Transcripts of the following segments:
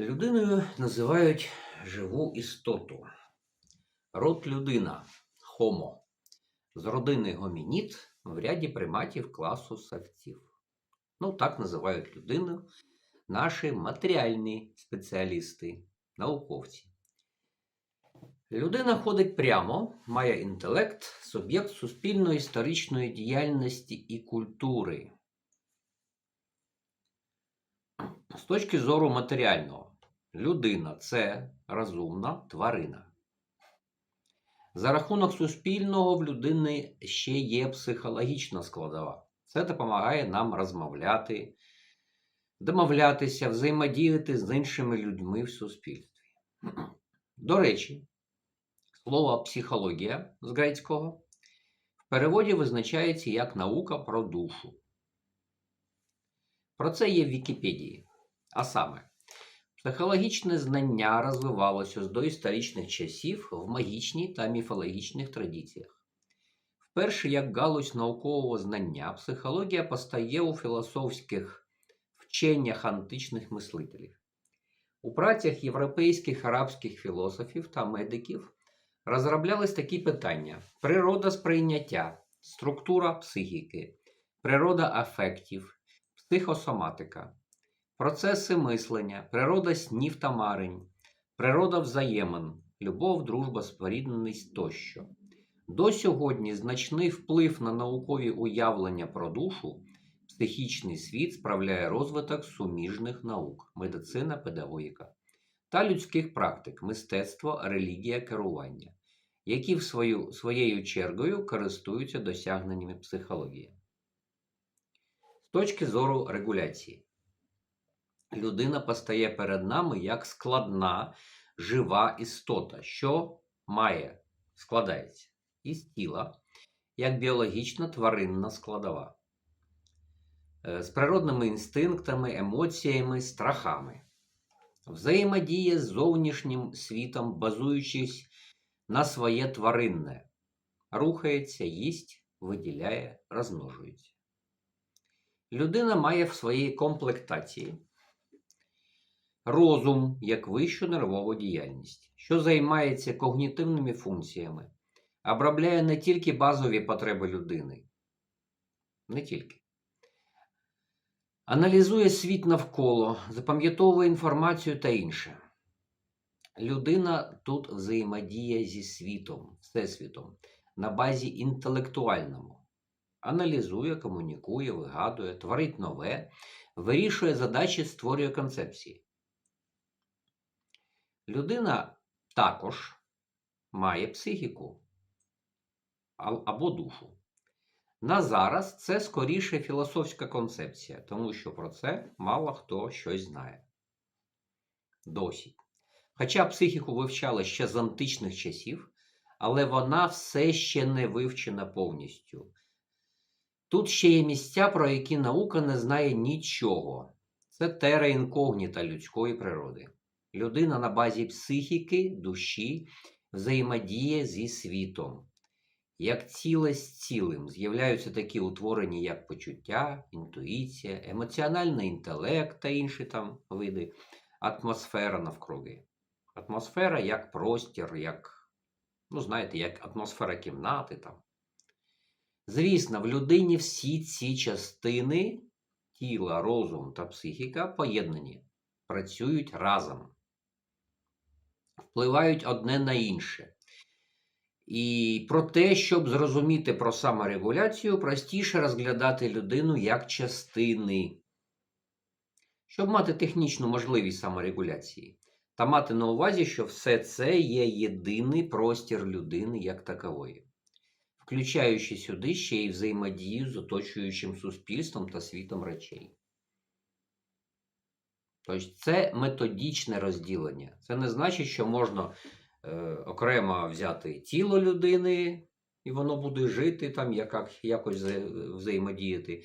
Людиною називають живу істоту. Род людина Homo з родини гомінід в ряді приматів класу савців. Ну, так називають людину наші матеріальні спеціалісти, науковці. Людина ходить прямо, має інтелект, суб'єкт суспільно-історичної діяльності і культури. З точки зору матеріального, людина це розумна тварина. За рахунок суспільного в людини ще є психологічна складова. Це допомагає нам розмовляти, домовлятися, взаємодіяти з іншими людьми в суспільстві. До речі, слово психологія з грецького в переводі визначається як наука про душу. Про це є в Вікіпедії. А саме, психологічне знання розвивалося з доісторичних часів в магічній та міфологічних традиціях. Вперше як галузь наукового знання, психологія постає у філософських вченнях античних мислителів. У працях європейських арабських філософів та медиків розроблялись такі питання: природа сприйняття, структура психіки, природа афектів, психосоматика. Процеси мислення, природа снів та марень, природа взаємин, любов, дружба, спорідненість тощо. До сьогодні значний вплив на наукові уявлення про душу, психічний світ справляє розвиток суміжних наук, медицина, педагогіка та людських практик, мистецтво, релігія, керування, які в свою, своєю чергою користуються досягненнями психології. З точки зору регуляції людина постає перед нами як складна жива істота, що має, складається із тіла, як біологічна тваринна складова, е, з природними інстинктами, емоціями, страхами, взаємодіє з зовнішнім світом, базуючись на своє тваринне, рухається, їсть, виділяє, розмножується. Людина має в своїй комплектації розум як вищу нервову діяльність, що займається когнітивними функціями, обробляє не тільки базові потреби людини, не тільки. Аналізує світ навколо, запам'ятовує інформацію та інше. Людина тут взаємодіє зі світом, всесвітом на базі інтелектуальному. Аналізує, комунікує, вигадує, творить нове, вирішує задачі, створює концепції. Людина також має психіку або душу. На зараз це скоріше філософська концепція, тому що про це мало хто щось знає. Досі. Хоча психіку вивчали ще з античних часів, але вона все ще не вивчена повністю. Тут ще є місця, про які наука не знає нічого. Це тера інкогніта людської природи. Людина на базі психіки, душі взаємодіє зі світом. Як ціле з цілим з'являються такі утворення, як почуття, інтуїція, емоціональний інтелект та інші там види, атмосфера навкруги. Атмосфера як простір, як, ну, знаєте, як атмосфера кімнати. там. Звісно, в людині всі ці частини тіла, розум та психіка поєднані, працюють разом впливають одне на інше. І про те, щоб зрозуміти про саморегуляцію, простіше розглядати людину як частини, щоб мати технічну можливість саморегуляції, та мати на увазі, що все це є єдиний простір людини як такової, включаючи сюди ще й взаємодію з оточуючим суспільством та світом речей. Тобто це методичне розділення. Це не значить, що можна е, окремо взяти тіло людини, і воно буде жити, там, як, якось взаємодіяти,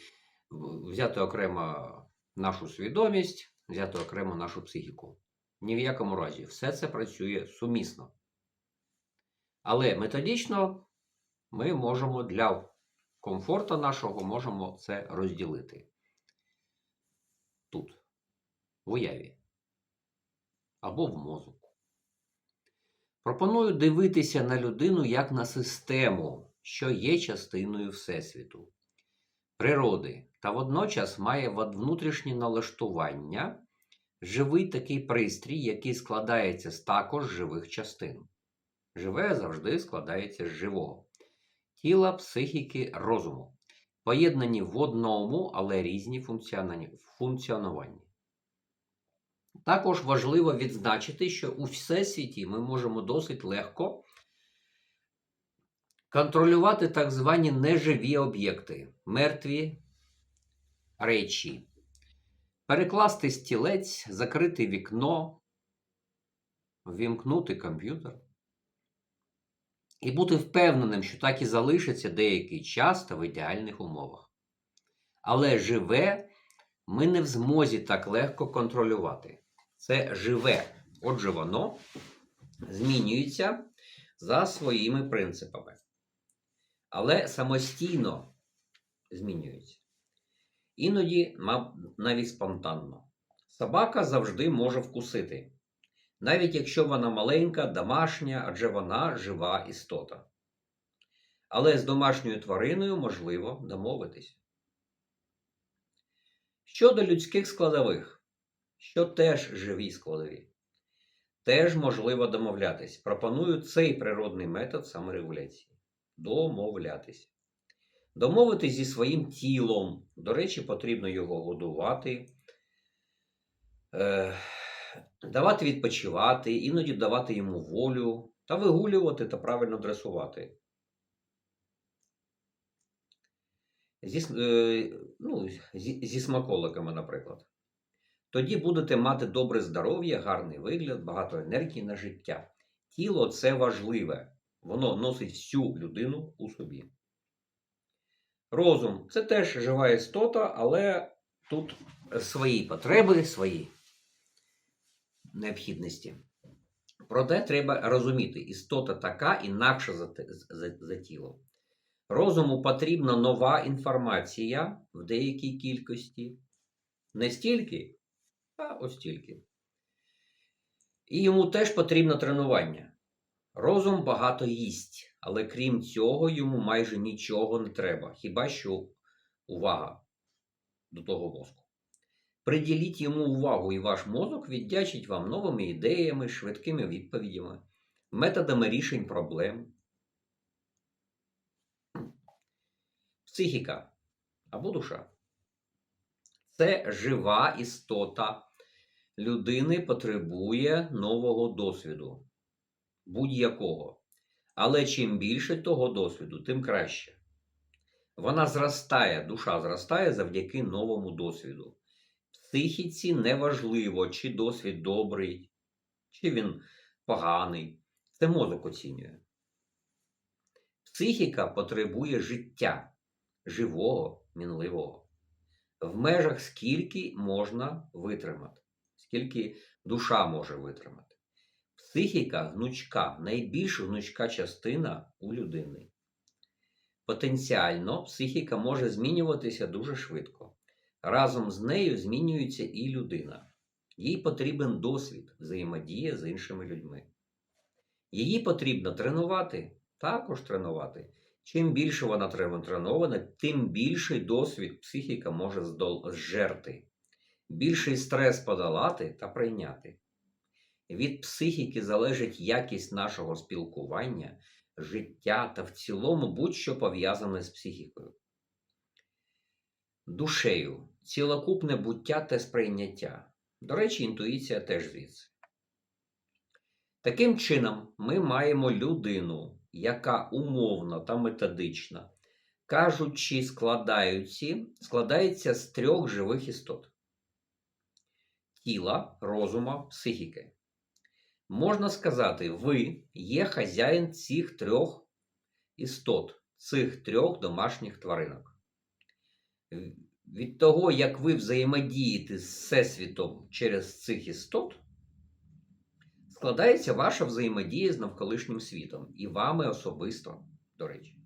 взяти окремо нашу свідомість, взяти окремо нашу психіку. Ні в якому разі, все це працює сумісно. Але методично ми можемо для комфорту нашого можемо це розділити тут в уяві. або в мозок. Пропоную дивитися на людину як на систему, що є частиною Всесвіту, природи, та водночас має внутрішнє налаштування, живий такий пристрій, який складається з також живих частин. Живе завжди складається з живого тіла, психіки, розуму, поєднані в одному, але різні функціонуванні. Також важливо відзначити, що у всесвіті ми можемо досить легко контролювати так звані неживі об'єкти, мертві речі, перекласти стілець, закрити вікно, ввімкнути комп'ютер і бути впевненим, що так і залишиться деякий час та в ідеальних умовах. Але живе ми не в змозі так легко контролювати. Це живе. Отже, воно змінюється за своїми принципами. Але самостійно змінюється. Іноді навіть спонтанно. Собака завжди може вкусити, навіть якщо вона маленька, домашня, адже вона жива істота. Але з домашньою твариною можливо домовитись. Щодо людських складових, що теж живі складові, теж можливо домовлятись. Пропоную цей природний метод саморегуляції. Домовлятись. Домовитись зі своїм тілом. До речі, потрібно його годувати, е, давати відпочивати, іноді давати йому волю та вигулювати та правильно дресувати. Зі, е, ну, зі, зі смаколиками, наприклад. Тоді будете мати добре здоров'я, гарний вигляд, багато енергії на життя. Тіло це важливе. Воно носить всю людину у собі. Розум це теж жива істота, але тут свої потреби, свої необхідності. Проте треба розуміти, істота така інакша за, за, за тіло. Розуму потрібна нова інформація в деякій кількості. Не стільки, а ось стільки. І йому теж потрібно тренування. Розум багато їсть, але крім цього, йому майже нічого не треба, хіба що увага до того мозку. Приділіть йому увагу, і ваш мозок віддячить вам новими ідеями, швидкими відповідями, методами рішень проблем. Психіка або душа. Це жива істота. Людини потребує нового досвіду. Будь-якого. Але чим більше того досвіду, тим краще. Вона зростає, душа зростає завдяки новому досвіду. Психіці неважливо, чи досвід добрий, чи він поганий. Це мозок оцінює. Психіка потребує життя, живого, мінливого. В межах скільки можна витримати, скільки душа може витримати. Психіка гнучка, найбільш гнучка частина у людини. Потенціально психіка може змінюватися дуже швидко. Разом з нею змінюється і людина. Їй потрібен досвід взаємодія з іншими людьми. Її потрібно тренувати, також тренувати. Чим більше вона тренована, тим більший досвід психіка може здол- зжерти, більший стрес подолати та прийняти. Від психіки залежить якість нашого спілкування, життя та в цілому будь-що пов'язане з психікою. Душею цілокупне буття та сприйняття. До речі, інтуїція теж звідси. Таким чином, ми маємо людину, яка умовно та методична, кажучи, складається з трьох живих істот: тіла, розума, психіки. Можна сказати, ви є хазяїн цих трьох істот, цих трьох домашніх тваринок. Від того, як ви взаємодієте з Всесвітом через цих істот, складається ваша взаємодія з навколишнім світом і вами особисто, до речі.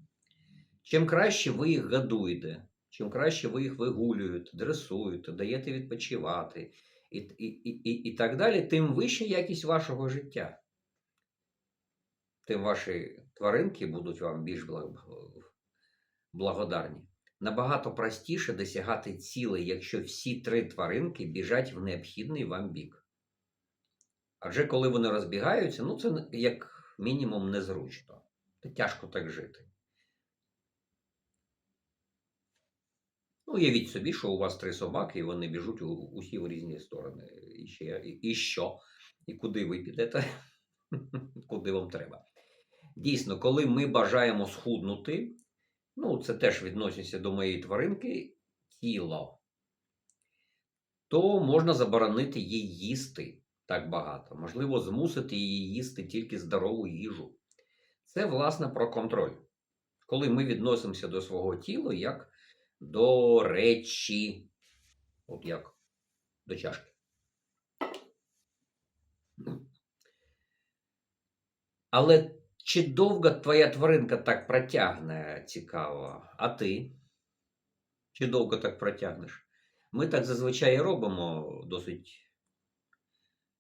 Чим краще ви їх годуєте, чим краще ви їх вигулюєте, дресуєте, даєте відпочивати, і, і, і, і, так далі, тим вища якість вашого життя. Тим ваші тваринки будуть вам більш благодарні. Набагато простіше досягати цілей, якщо всі три тваринки біжать в необхідний вам бік. Адже коли вони розбігаються, ну це як мінімум незручно. Тяжко так жити. Ну, уявіть собі, що у вас три собаки, і вони біжуть усі в різні сторони. І, ще, і що? І куди ви підете? куди вам треба? Дійсно, коли ми бажаємо схуднути, ну, це теж відноситься до моєї тваринки, тіло, то можна заборонити їй їсти так багато. Можливо, змусити її їсти тільки здорову їжу. Це, власне, про контроль. Коли ми відносимося до свого тіла як до речі, от як до чашки. Але чи довго твоя тваринка так протягне, цікаво, а ти? Чи довго так протягнеш? Ми так зазвичай робимо досить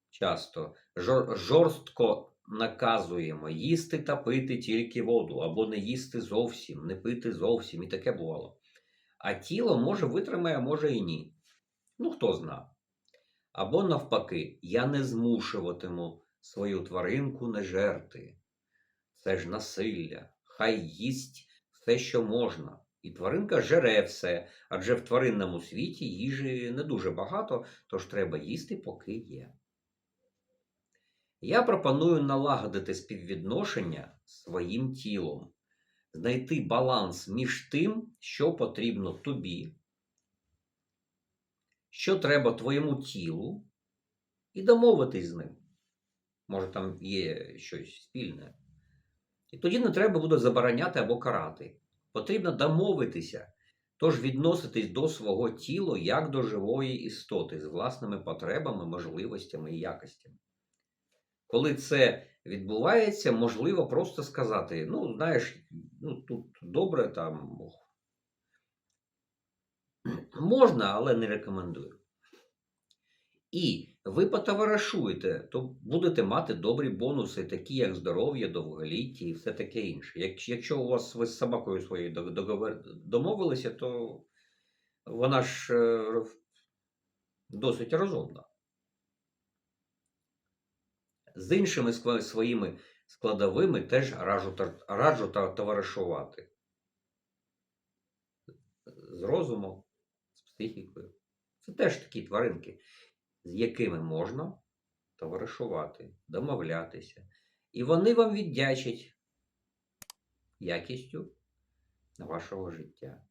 часто. Жор- жорстко наказуємо їсти та пити тільки воду, або не їсти зовсім, не пити зовсім, і таке бувало. А тіло може витримає, може і ні. Ну, хто зна. Або навпаки, я не змушуватиму свою тваринку не жерти. Це ж насилля. Хай їсть все, що можна. І тваринка жере все, адже в тваринному світі їжі не дуже багато, тож треба їсти, поки є. Я пропоную налагодити співвідношення своїм тілом, знайти баланс між тим, що потрібно тобі, що треба твоєму тілу, і домовитись з ним. Може, там є щось спільне. І тоді не треба буде забороняти або карати. Потрібно домовитися, тож відноситись до свого тіла як до живої істоти з власними потребами, можливостями і якостями. Коли це відбувається, можливо просто сказати: ну, знаєш, ну, тут добре там. Можна, але не рекомендую. І ви потоваришуєте, то будете мати добрі бонуси, такі як здоров'я, довголіття і все таке інше. Як- Якщо у вас ви з собакою своєю договор- домовилися, то вона ж е, досить розумна. З іншими своїми складовими теж раджу, раджу товаришувати. З розумом, з психікою. Це теж такі тваринки, з якими можна товаришувати, домовлятися. І вони вам віддячать якістю вашого життя.